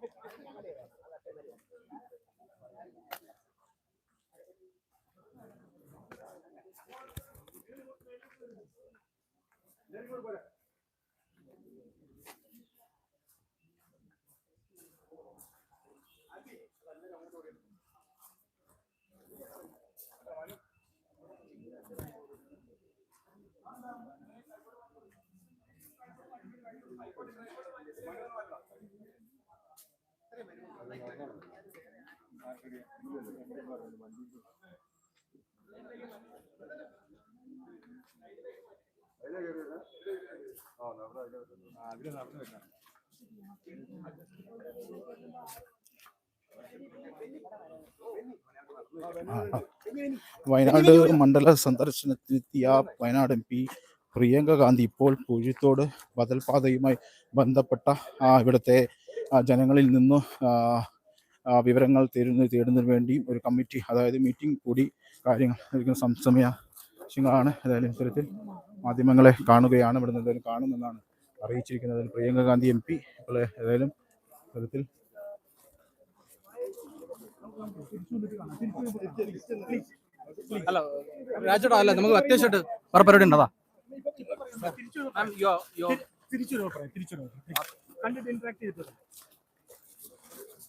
Very good. Wayanad മണ്ഡല സന്ദർശനത്തിനെത്തിയ Wayanad M P Priyanka Gandhi ഇപ്പോൾ പൂഴിത്തോട് ബദൽപാതയുമായി ബന്ധപ്പെട്ട ഇവിടുത്തെ ജനങ്ങളിൽ നിന്ന് വിവരങ്ങൾ തേടുന്ന തേടുന്നതിന് വേണ്ടിയും ഒരു കമ്മിറ്റി അതായത് മീറ്റിംഗ് കൂടി കാര്യങ്ങൾ എടുക്കുന്ന സം- അതായത് ഏതായാലും ഇത്തരത്തിൽ മാധ്യമങ്ങളെ കാണുകയാണ്. ഇവിടെ നിന്ന് എന്തായാലും കാണുമെന്നാണ് അറിയിച്ചിരിക്കുന്നത്. പ്രിയങ്ക ഗാന്ധി എം പി ഇപ്പോൾ ഏതായാലും ഇത്തരത്തിൽ അല്ല രാജോടാ അല്ല നമുക്ക് അത്യാവശ്യമായിട്ട് വേറെ പരിപാടി ഉണ്ടതാ തിരിച്ചു പറയാം തിരിച്ചു കണ്ടിട്ട് interact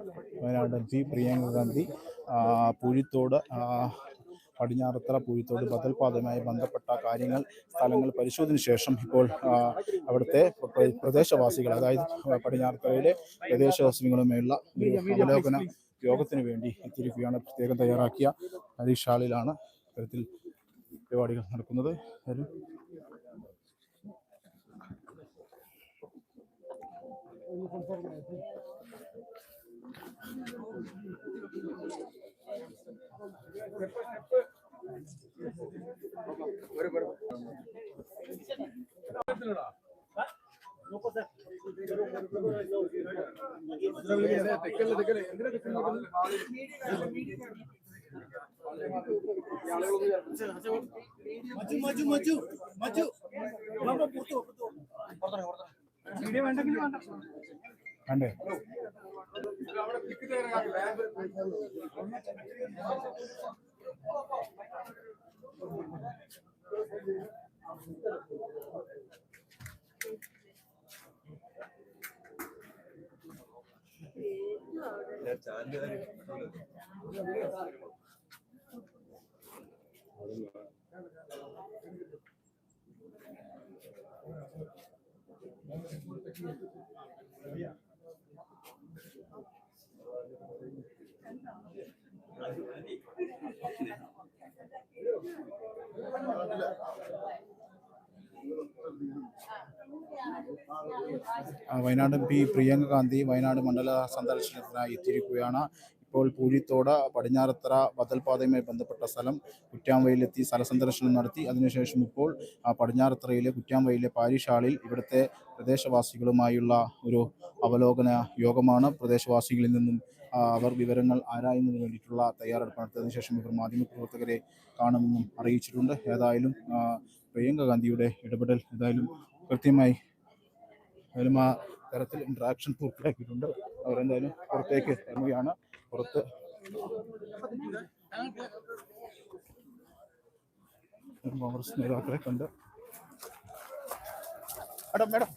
M P Priyanka Gandhi Poozhithode Padinjarathara Poozhithode ബദൽപാതയുമായി ബന്ധപ്പെട്ട കാര്യങ്ങൾ സ്ഥലങ്ങൾ പരിശോധന ശേഷം ഇപ്പോൾ അവിടുത്തെ പ്ര- പ്രദേശവാസികൾ അതായത് പടിഞ്ഞാറത്തറയിലെ പ്രദേശവാസികളുമായുള്ള ഒരു അവലോകന യോഗത്തിന് വേണ്ടി എത്തിയിരിക്കുകയാണ്. പ്രത്യേകം തയ്യാറാക്കിയ ഹരീഷ് ഹാളിലാണ് ഇത്തരത്തിൽ പരിപാടികൾ നടക്കുന്നത്. ഒരു മജു മജു. മജു. മജു വീഡിയോ വേണ്ടെങ്കിൽ വേണ്ട. రండి Thank you. Wayanad P Priyanka Gandhi Wayanad മണ്ഡല സന്ദർശനത്തിനായി എത്തിയിരിക്കുകയാണ്. ഇപ്പോൾ പൂഴിത്തോട് പടിഞ്ഞാറത്തറ ബദൽപാതയുമായി ബന്ധപ്പെട്ട സ്ഥലം കുറ്റാംവയിലെത്തി സ്ഥല സന്ദർശനം നടത്തി. അതിനുശേഷം ഇപ്പോൾ പടിഞ്ഞാറത്തറയിലെ കുറ്റാമ്പയിലെ പാരിഷ് ഹാളിൽ ഇവിടുത്തെ പ്രദേശവാസികളുമായുള്ള ഒരു അവലോകന യോഗമാണ്. പ്രദേശവാസികളിൽ നിന്നും അവർ വിവരങ്ങൾ ആരായുന്നതിന് വേണ്ടിയിട്ടുള്ള തയ്യാറെടുപ്പ് നടത്തിയതിനു ശേഷം ഇവർ മാധ്യമപ്രവർത്തകരെ കാണുമെന്നും അറിയിച്ചിട്ടുണ്ട്. ഏതായാലും പ്രിയങ്ക ഗാന്ധിയുടെ ഇടപെടൽ ഏതായാലും കൃത്യമായി ഏതായാലും ആ തരത്തിൽ ഇന്ററാക്ഷൻ പൂർത്തിയാക്കിയിട്ടുണ്ട്. അവരെന്തായാലും പുറത്തേക്ക് ഇറങ്ങുകയാണ്. പുറത്ത് കോൺഗ്രസ് നേതാക്കളെ കണ്ട്. Madam madam?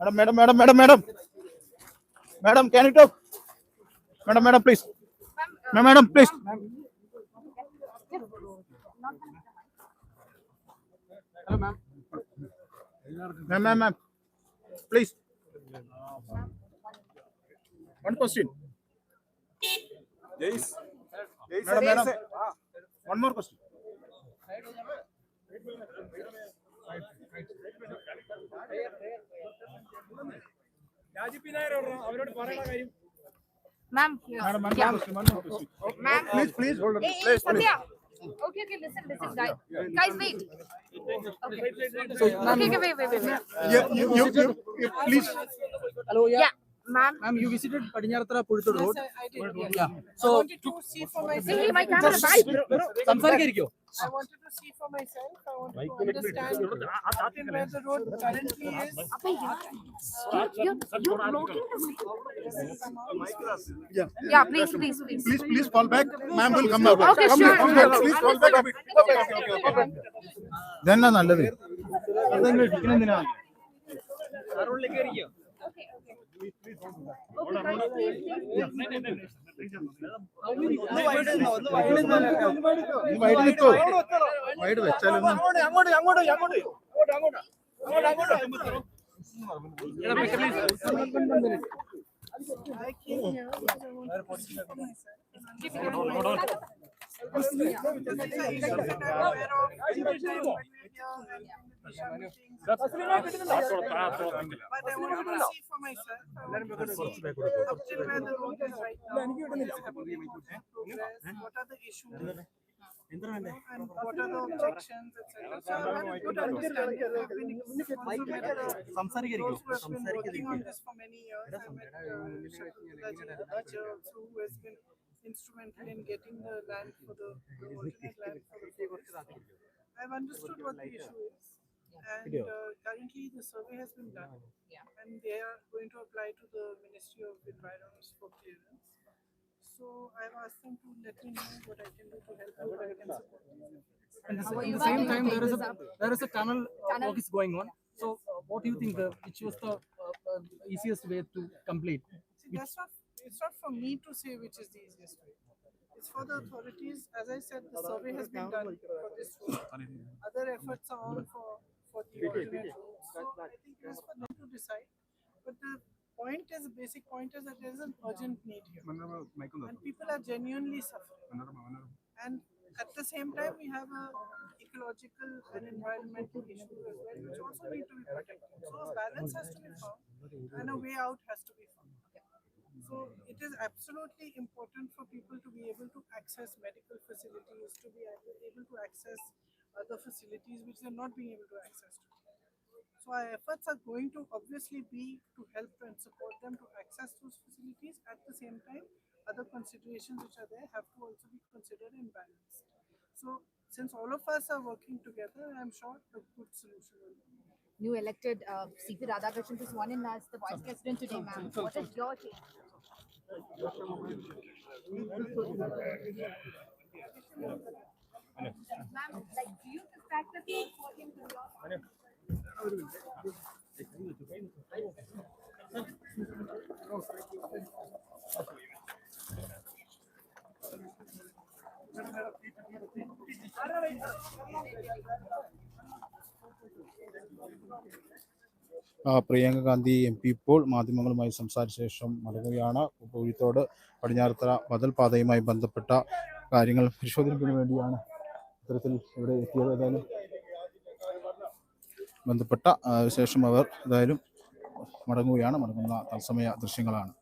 Madam madam madam madam. Madam madam can ഇട്ടോ madam madam please madam please one question. Ma'am ma'am ma'am please one question Ma'am, yes. Madam, one more question. Ma'am, please, please hold on. Please, please. Okay, okay, listen, listen, guys. Guys, wait. Okay. Okay, okay, wait, wait, wait, wait. Yeah, you, you, you, you, please. Hello, Yeah, ma'am. ma'am, you visited Padinyaratra Padinjarathara Road. Yes, I did, Yeah. Yeah. I So wanted to see for myself. See, my camera, bye. സംസാരിക്കായിരിക്കോ I wanted to see for myself. I wanted to understand where the road currently is. You're, you're, you're blocking the Yeah. Yeah, please, please, please. Please, please fall back. Ma'am will come now. Okay, come sure. Come back. Please fall back a bit. Okay, okay, okay. okay. Then, Nalladi. Then, Nalladi. Guys, please, please, please. Wide നിൽക്കോ wide വെച്ചാലൊന്നും അങ്ങോട്ട് അങ്ങോട്ട് അങ്ങോട്ട് അങ്ങോട്ട് അങ്ങോട്ട് അങ്ങോട്ട് അങ്ങോട്ട് I സംസാരിക്കാതിരിക്കും സംസാരിക്കാതിരിക്കും instrumental in getting the land for the, the alternate land for the forest. I've understood what the issue is. And uh, currently the survey has been done. Yeah. And they are going to apply to the Ministry of Environment for clearance. So I've asked them to let me know what I can do to help I can support. And At the same time, there is a there is a tunnel uh, work is going on. So uh, what do you think? The, which was the uh, uh, easiest way to complete? See, that's not it's not for me to say which is the easiest way. It's for the authorities. As I said, the survey has been done for this road. Other efforts are on for, for the alternate routes. So I think it is for them to decide. But the point is, the basic point is that there is an urgent need here. And people are genuinely suffering. And at the same time, we have a ecological and environmental issue as well, which also need to be protected. So a balance has to be found and a way out has to be found. So it is absolutely important for people to be able to access medical facilities, to be able able to access other facilities which they're not being able to access. today. So our efforts are going to obviously be to help and support them to access those facilities. At the same time, other considerations which are there have to also be considered and balanced. So since all of us are working together, I'm sure a good solution will be. New elected uh, C.P. Radhakrishnan was sworn in as the vice president today, ma'am. What is your take? Ma'am, like, do you suspect that Priyanka Gandhi M P ഇപ്പോൾ മാധ്യമങ്ങളുമായി സംസാരിച്ച ശേഷം മടങ്ങുകയാണ് കോഴിത്തോട് പടിഞ്ഞാറത്തറ ബദൽ പാതയുമായി ബന്ധപ്പെട്ട കാര്യങ്ങൾ പരിശോധിക്കുന്നതിന് വേണ്ടിയാണ് ഇത്തരത്തിൽ ഇവിടെ എത്തിയത്. ഏതായാലും ബന്ധപ്പെട്ട ശേഷം അവർ ഏതായാലും മടങ്ങുകയാണ്. മടങ്ങുന്ന തത്സമയ ദൃശ്യങ്ങളാണ്.